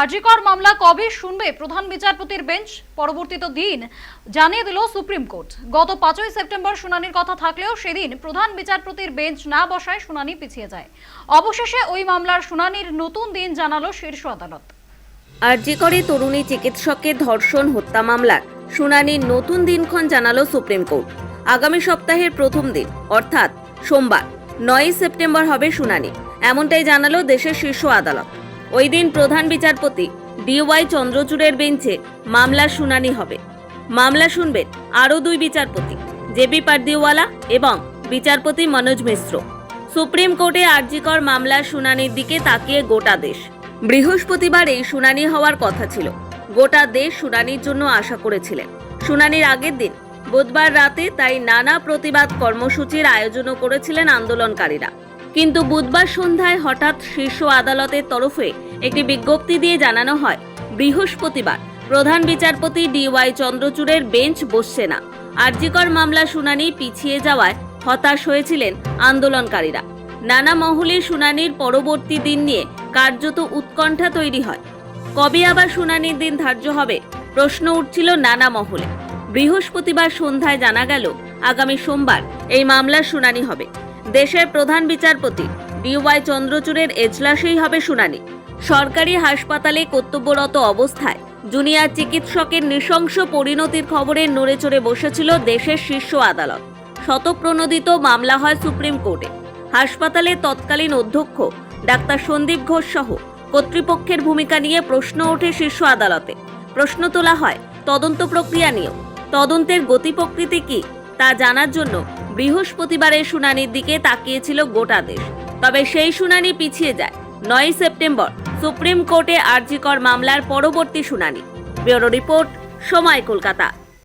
আরজিকর মামলা কবে শুনবে প্রধান বিচারপতির বেঞ্চ? পরবর্তীত দিন। জানিয়ে দিল সুপ্রিম কোর্ট। গত পাঁচই সেপ্টেম্বর শুনানির কথা থাকলেও সেদিন প্রধান বিচারপতির বেঞ্চ না বসায় শুনানি পিছিয়ে যায়। অবশেষে ওই মামলার শুনানির নতুন দিন জানালো শীর্ষ আদালত। আরজি করে তরুণী চিকিৎসকের ধর্ষণ হত্যা মামলার শুনানির নতুন দিনক্ষণ জানালো সুপ্রিম কোর্ট। আগামী সপ্তাহের প্রথম দিন, অর্থাৎ সোমবার, নয়ই সেপ্টেম্বর হবে শুনানি। এমনটাই জানালো দেশের শীর্ষ আদালত। ওই দিন প্রধান বিচারপতি ডিওয়াই চন্দ্রচূড়ের বেঞ্চে মামলার শুনানি হবে। মামলা শুনবেন আরও দুই বিচারপতি জেবি পারদিওয়ালা এবং বিচারপতি মনোজ মিশ্র। সুপ্রিম কোর্টে আরজিকর মামলার শুনানির দিকে তাকিয়ে গোটা দেশ। বৃহস্পতিবার এই শুনানি হওয়ার কথা ছিল। গোটা দেশ শুনানির জন্য আশা করেছিলেন। শুনানির আগের দিন, বুধবার রাতে তাই নানা প্রতিবাদ কর্মসূচির আয়োজনও করেছিলেন আন্দোলনকারীরা। কিন্তু বুধবার সন্ধ্যায় হঠাৎ শীর্ষ আদালতের তরফে একটি বিজ্ঞপ্তি দিয়ে জানানো হয়, বৃহস্পতিবার প্রধান বিচারপতি ডিওয়াই চন্দ্রচূড়ের বেঞ্চ বসছে না। আরজিকর মামলা শুনানি পিছিয়ে যাওয়ায় হতাশ হয়েছিলেন আন্দোলনকারীরা। নানা মহলে শুনানির পরবর্তী দিন নিয়ে কার্যত উৎকণ্ঠা তৈরি হয়। কবে আবার শুনানির দিন ধার্য হবে, প্রশ্ন উঠছিল নানা মহলে। বৃহস্পতিবার সন্ধ্যায় জানা গেল, আগামী সোমবার এই মামলার শুনানি হবে। দেশের প্রধান বিচারপতি ডিওয়াই চন্দ্রচূড়ের এজলাসেই হবে শুনানি। সরকারি হাসপাতালে কর্তব্যরত অবস্থায় জুনিয়র চিকিৎসকের নৃশংস পরিণতির খবরে নড়েচড়ে বসেছিল দেশের শীর্ষ আদালত। শতপ্রণোদিত মামলা হয় সুপ্রিম কোর্টে। হাসপাতালের তৎকালীন অধ্যক্ষ ডাক্তার সন্দীপ ঘোষ সহ কর্তৃপক্ষের ভূমিকা নিয়ে প্রশ্ন ওঠে শীর্ষ আদালতে। প্রশ্ন তোলা হয়, তদন্ত প্রক্রিয়া নিয়েও। তদন্তের গতি প্রকৃতি কি, তা জানার জন্য বৃহস্পতিবারের শুনানির দিকে তাকিয়েছিল গোটা দেশ। তবে সেই শুনানি পিছিয়ে যায়। নয় সেপ্টেম্বর সুপ্রিম কোর্টে আরজিকর মামলার পরবর্তী শুনানি। ব্যুরো রিপোর্ট, সময় কলকাতা।